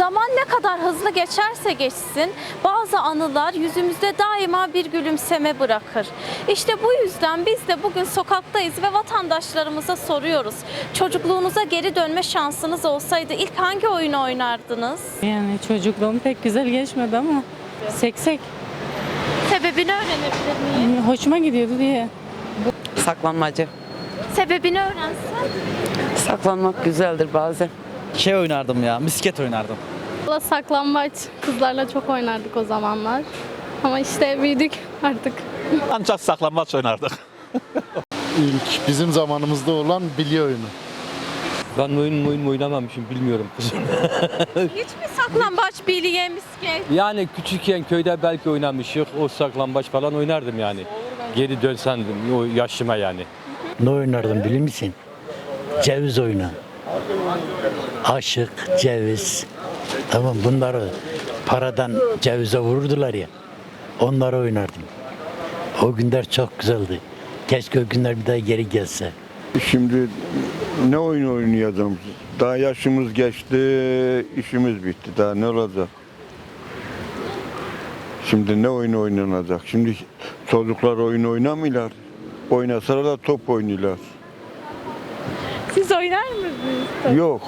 Zaman ne kadar hızlı geçerse geçsin bazı anılar yüzümüzde daima bir gülümseme bırakır. İşte bu yüzden biz de bugün sokaktayız ve vatandaşlarımıza soruyoruz. Çocukluğunuza geri dönme şansınız olsaydı ilk hangi oyunu oynardınız? Yani çocukluğum pek güzel geçmedi ama seksek Sebebini öğrenebilir miyim? hoşuma gidiyordu diye. Saklanmacı. Sebebini öğrensen. Saklanmak güzeldir bazen. Şey oynardım ya, misket oynardım. Valla saklambaç kızlarla çok oynardık o zamanlar. Ama işte büyüdük artık. Ancak saklambaç oynardık. İlk bizim zamanımızda olan bilye oyunu. Ben oyun oyun oynamamışım bilmiyorum kızım. Hiç mi saklambaç, bilye, misket? Yani küçükken köyde belki oynamışık. O saklambaç falan oynardım yani. Geri dönsendim o yaşıma yani. Ne oynardım bilir misin? Ceviz oyunu. Aşık, ceviz. Tamam bunları paradan cevize vururdular ya. Onları oynardım. O günler çok güzeldi. Keşke o günler bir daha geri gelse. Şimdi ne oyun oynayacağım? Daha yaşımız geçti, işimiz bitti. Daha ne olacak? Şimdi ne oyun oynanacak? Şimdi çocuklar oyun oynamıyorlar. Oynasalar da top oynuyorlar. Siz oynar mısınız? Yok.